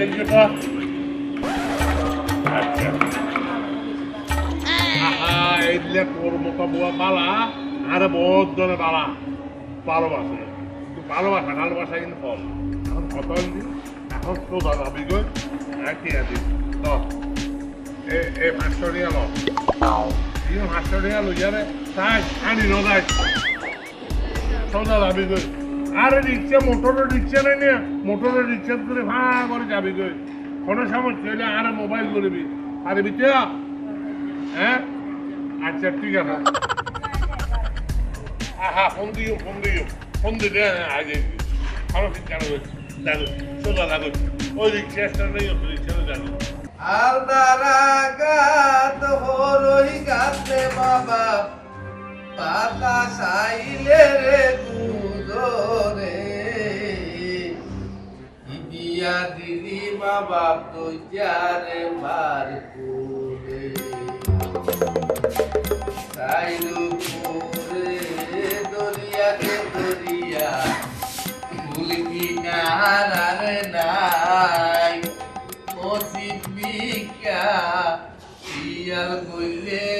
সেগুলো আচ্ছা এইগুলা তোর মতো বুয়া বালা আরে বহুত জনে বালা ভালোবাসে কিন্তু ভালোবাসা ভালোবাসা কিন্তু কম এখন কত হইলি এখন সোজা যাবি গো ঠিক আছে তো এ এ পাঁচশো টাকা লো এই পাঁচশো টাকা লইয়া রে তাই আনি ন যাই সোজা যাবি গো আরে রিক্সা মোটরের রিক্সা নেই না মোটরের রিক্সা করে ভা করে যাবি গো কোনো সমস্যা হলে আরে মোবাইল করবি পারবি তো হ্যাঁ? আচ্ছা ঠিক আছে। আহা, ফোন দিও ফোন দিও। ফোন দিলে আগে ভালো ঠিক জানো দেখো সোজা লাগো ওই রিক্সা স্ট্যান্ড রিক্সা জানো আলদারাগাত হরই গাছে বাবা, পাতা সাইলে রে ইদিয়া দিদি বাবা তো যারে করে সাইলু করে দরিয়াকে দরিয়া নাহারে নাই। মসিবিকা ইয়ার গইলে রে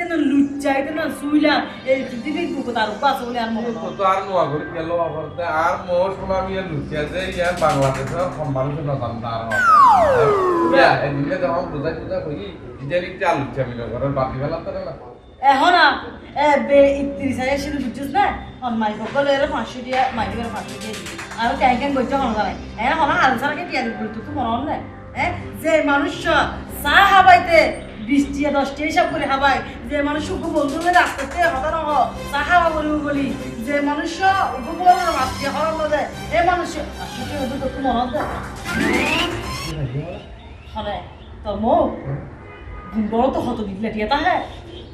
নাম লুচ্চা ইতার নাম সুইলা এই বুক তার উপাস বলে আর মনে হয় আর নোয়া করে গেল আর মোর শোনা আমি লুচিয়া যে ইয়ার বাংলাদেশের সম্মান শোনা জান তার ইয়া এদিকে যখন বুঝাই বুঝাই কই ইজার ইচ্ছা লুচিয়া মিল করে বাতি ফেলা তো না। এখন এ বে ইত্রিশ হাজার শুধু বুঝছিস না? হন মাই সকল এর পাঁচশো দিয়া মাই দিবার পাঁচশো দিয়ে। দিবি আর ক্যাং ক্যাং করছে হন জানাই হ্যাঁ হন আলু সারাকে টিয়া দিবি তো মনে না? হ্যাঁ যে মানুষ চা হাবাইতে বিশ টিয়া দশ টিয়া হিসাব করে হাবাই যে মানুষ বন্ধু হয়ে রাস্তাতে হতা নহ চা হাবা বলিব বলি। যে মানুষ উপ বন্ধু মাতৃ হরণ দেয় এই মানুষ পাঁচশো টিয়া তো মনে দেয় হনে তোর মুখ বড় তো হত দিলে টিয়া তা হ্যাঁ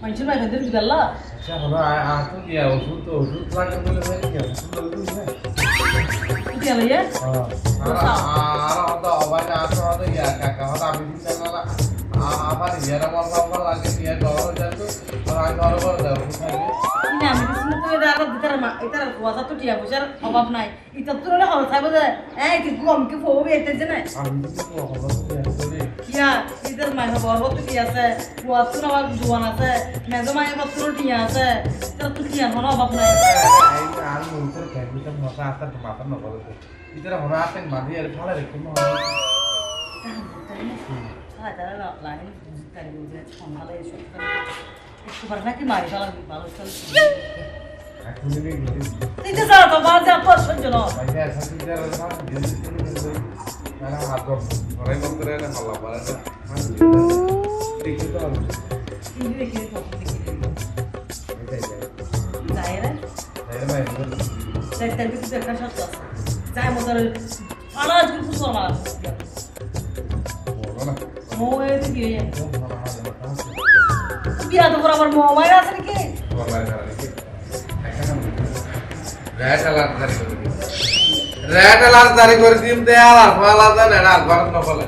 মানুষের মাইকে দিবি গেল্লা আচ্ছা হলো আতো দিয়া ওষুধ তো ওষুধ লাগে বলে। হয় লাগে টিয়া লইয়া না আর হতো অবাই না হতো ইয়া কাকা হতো আমি দিতে না আমার ইয়ার আমার বাবা লাগে ইয়া ঘর যায় তো আর আমি ঘর ঘর যাও না আমি কিছু তো এটা আর মা কুয়াশা তো টিয়া অভাব নাই। এটা তো না হল থাকবে যে এই কি কম কি ফোবে এতে যে নাই? আমি তো করি। কিয়া বড় তো কি আছে? কুয়াশা না আবার জোয়ান আছে? মেজো মাই পত্র টিয়া আছে? এটা তো টিয়া কোনো অভাব নাই। আর মুখের ফ্যামিলিটা মাথা আসার মাথা হরা আসেন মাঝে আর ফলে রেখে মা হ্যাঁ তারা লাইন তারি বুঝে সন্ধ্যালে এসে। একটু পারে নাকি মারি ভালো চলে এখন দিকে গেছি তুই তো তো বাজে আপনার সহ্য এসা না পারে একটা শর্ত আছে। যাই মতো আনাজ কিন্তু পুষো আমার বলো না মৌ এসে কি হয়ে যায় খুব ভালো হবে না বিয়া তো করে আমার মৌ মায়ের আছে নাকি রেড অ্যালার্ট জারি করে দিম দে আর ফালা দেন এটা ঘর ন বলে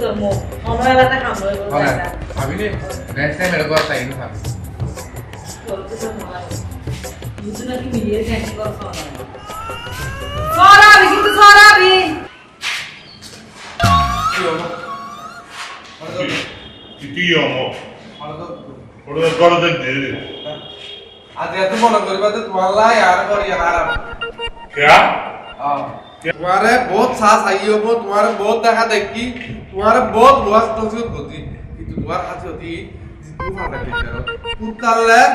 তোর মৌ আমার এলাকা খাম হয়ে গেল বলে আমি নি নেক্সট টাইম এটা কথা ইন ভাবি বুঝু নাকি মিলিয়ে ট্যাঙ্কি কর সরাবি কিন্তু সরাবি তুইও ওটা গড়দের দিয়ে আজ এত মনে করিবা যে তোমার লাই আর করি হারাম কেয়া? তোমারে বহুত সাস আইয়ে হব তোমারে বহুত দেখা দেখি তোমারে বহুত লোয়াস তসিউত গতি। কিন্তু তোমার কাছে অতি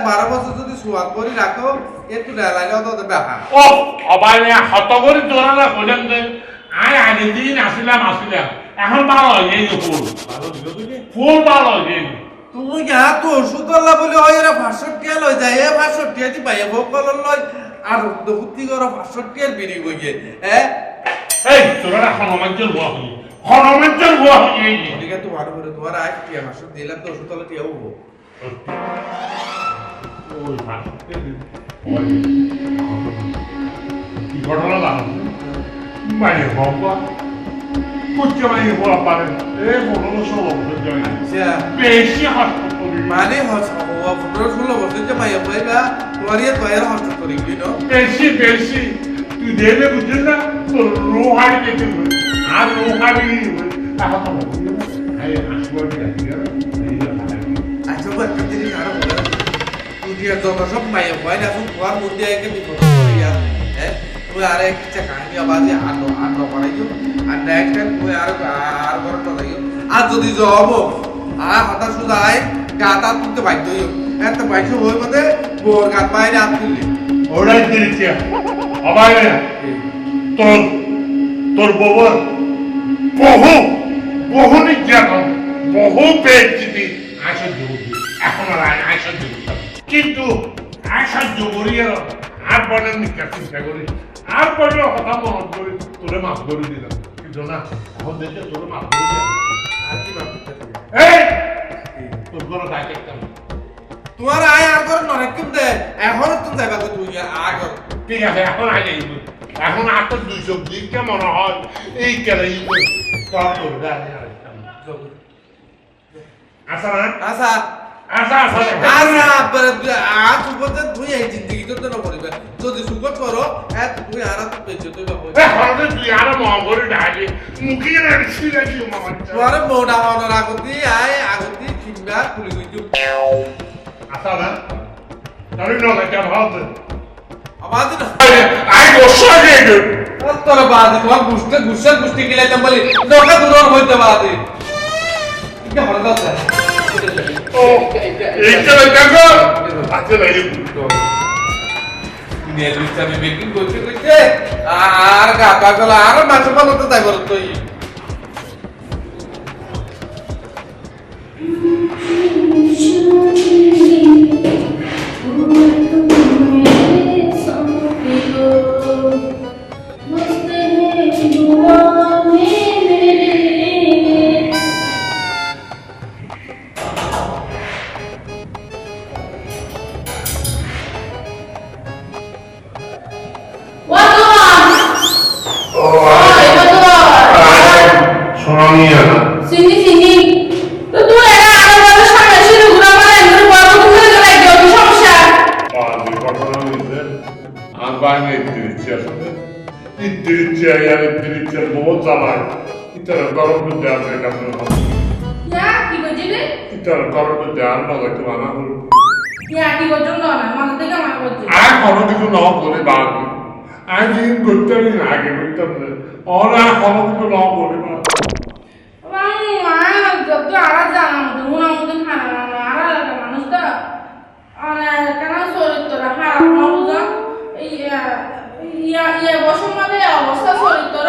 বারো বছর যদি সোয়াদ করে রাখো একটু ডেলাইলে অত দেখা ও অবাই হত করে তোরা না বলেন এখন ভালো হয়ে যাই ফুল। ফুল ভালো হয়ে যাই তুমি তো ওষুধ করলা বলে হয় এরা ভাষটিয়া লই যায়। এ ভাষটিয়া দি পাইয়া ভোগ কলর লই আর দহুতি করো ভাষটিয়ার বিড়ি গইয়ে হ্যাঁ এই তোরা হনুমানচর হওয়া হই হনুমানচর হওয়া হই এদিকে তোমার উপরে তোমার আয় টিয়া ভাষট দিলাম তো ওষুধ তলে টিয়া হব ওই ঘটনা জয় আচ্ছা। বেশি হাসপাতাল মানে পনেরো ষোলো বছর যে মাইয়া পাইবা তোমার ইয়ে তয়ের হস্ত করি ন বেশি বেশি। তুই দেখলে বুঝছিস না তোর রোহারি দেখে আর রোহারি এখন তো এই হাসপাতাল গেছে এই আচ্ছা ও একটা জিনিস আরও বলে। দুনিয়ার যত সব পাই না এখন তোমার মধ্যে একে বিপদ করিয়া হ্যাঁ? তুমি আর এক ইচ্ছা কাহিনী আবাজে আর আর যদি জব আর যায় গাতা তুলতে বাধ্য হইও। এত বাইশে হই মধ্যে বোর গাত বাইরে হাত তুললি। ওরাই দিয়েছে অবাই তোর তোর বউর বহু বহু নির্যাতন বহু পেয়েছি আশা এখন আর আশা কিন্তু আশা যোগীর আর বনের নিকা চিন্তা করি আর বনের কথা মনত করি তোরে মাফ করে দিলাম। কিন্তু না এখন দেখে তোরে মাফ করে দিলাম। তোমার আয় আর ঘর নরেকুম দে। এখন তুমি যাইবা তো তুই আর ঘর। ঠিক আছে এখন আগে এখন আর তো দুইশো দিকে মনে হয়? এই কেন আসা আচ্ছা আচ্ছা। আর সুপতে তুই এই জিন্দগি তো না করিবে যদি সুপত করো এত তুই আর তো পেছো তুই বাবু এখন তুই আর মঙ্গল ডাকে মুখে রেখে রাখি মামা। তোমার হওয়ার আগতি আয় আগতি কিংবা খুলি গইছু আসা না তাহলে নলে কেমন হবে আবার আই বসা গেছে তোর বাদি তোমার গুষ্টি গুষ্টি গুষ্টি গিলে তেমলি নকা দূর হইতে বাদি কি হল দাস ও এই কেন দেখো আচ্ছা নাই আমি বেকিং করতে করতে আর গাতা গলা আর মাছ তাই বল তুই শোনানি ইত্তিরিচ্ছে বহু চালায় ইতারা গরম করতে আসবে কাছে ইয়া কি বুঝিলে ইতারা গরম আর না একটু আনা হল আর কোনো কিছু ন করে বাড়বে আমি যেদিন করতে আমি আগে করতাম না। ওরা কোনো কিছু ন করে বাড়বে বাবু আর যত আর জানা মতো উনা মতো খানা না আর এলাকা মানুষ মানে কেন ইয়া ইয়া ইয়া বসর মাঝে অবস্থা চরিত্র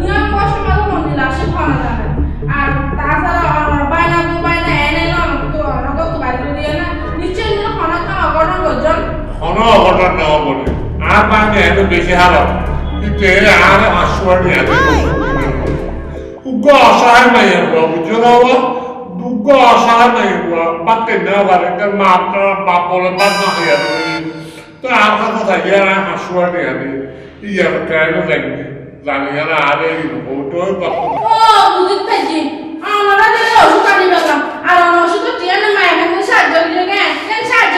ইয়া বসর মাঝে মন্দির আসে খানা যাবে আর তাছাড়া আমার বাইনা তো বাইনা এনে না তো কত বাড়ি দিয়ে না নিশ্চয় নিয়ে খাওয়া অঘটন করছেন কোনো অঘটন নেওয়া বলে আর বাইরে এত বেশি কিন্তু এর আর আসুয়ার নিয়ে দুগ্গ অসহায় মাইয়ের বুয়া বুঝছ না দুগ্গ অসহায় মাইয়ের বুয়া বাক্যে নেওয়া পারে মা বাপ বলে বাদ না হইয়া তো আমরা কথা থাকে আর হাসুয়ার নিয়ে দেবে ইয়ার কেন জানি জানি আর আরে ও বুঝতে পারছি আমরা আনি পেলাম আর অসুখ ওষুধ দিয়ে না মায়ের সাহায্য কেন সাহায্য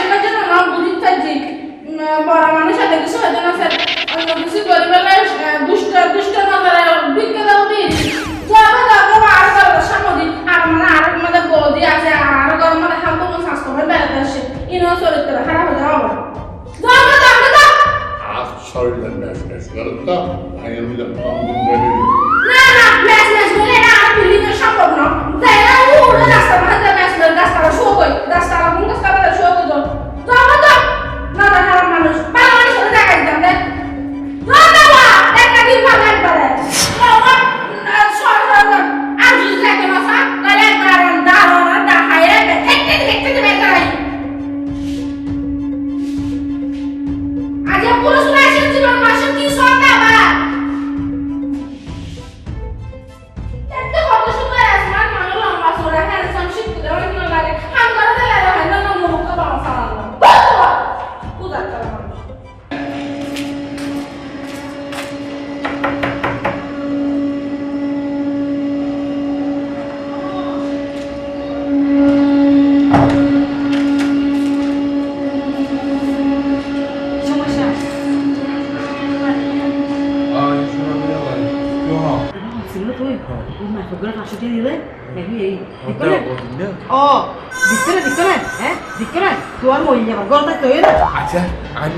মই যাব গরতা তৈরি না আচ্ছা আর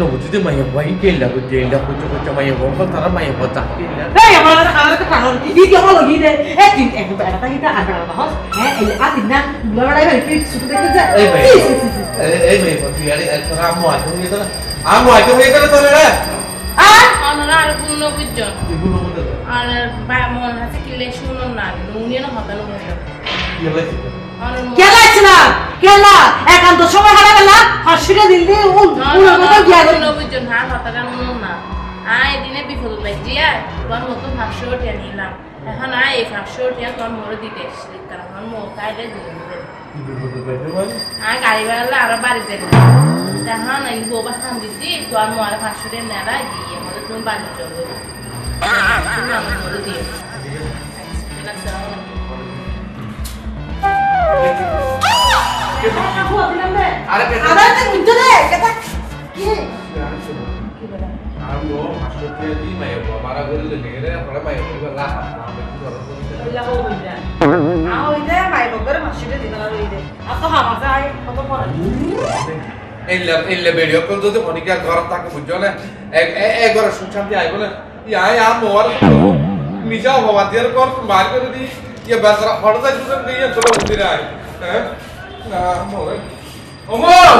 মাইয়া ভাই করছে করছে মাইয়া বল তারা মাইয়া বল কেল্লা এই আমার কাছে খাবার তো কারণ ই কি হলো কি রে এই তিন এক বেটা কি তা আর বেটা হস হ্যাঁ এই আ তিন না বুলা ভাই পিট সুতো দেখতে যা এই ভাই এই ভাই তুই আরে তোরা আমো আইতো হয়ে গেল আমো হয়ে গেল তোরা রে আর অনরা আর পূর্ণ বুঝজন আর বা মন হাতে কিলে শুনুন না নুনিয়ে না হতানো হইল কি হয়েছে কেলা আছে না? কেলা। একান্ত সময় হারা গেলা হাসিটা দিল দিয়ে উন উন কথা গিয়া গেল পূর্ণ বুঝজন হতাটা না আয় দিনে বিপদ লাগছি আর তোর মতো ভাষ্য উঠিয়ে নিলাম। এখন আয় এই ভাষ্য উঠিয়ে তোর মোড়ে দিতে এসেছিলি কারণ আমার মোট কাইলে দিয়ে দেবে আর গাড়ি বেড়ালে আরও বাড়ি যাবে তখন এই বউবা খান দিছি তোর মোয়ারে ভাষ্য তুমি বাড়ি চলবে আমার দিয়ে আরে পেছনে- আবার তো মুদ্দে দে কথা কি আমো মাস্টার কে দি মাইয়া বল মারা করে লে রে পরে মাইয়া বল লা আমি কি করব ওইলা হইলা আ হইলা মাই বগরে হাসিটা দিল আর হইলে আর তো হামাসা আই কত পড়া এল্লা এল্লা ভিডিও কল যদি ফনিকা ঘর তাকে বুঝছ না এক এক ঘর সুশান্তি আইবো না ইয়া ইয়া মোর নিজা হওয়া দিয়ার কর মার করে দি ইয়া বাসরা হড়দা জুজন দিয়ে চলো উঠি রাই হ্যাঁ? না মোর ওমর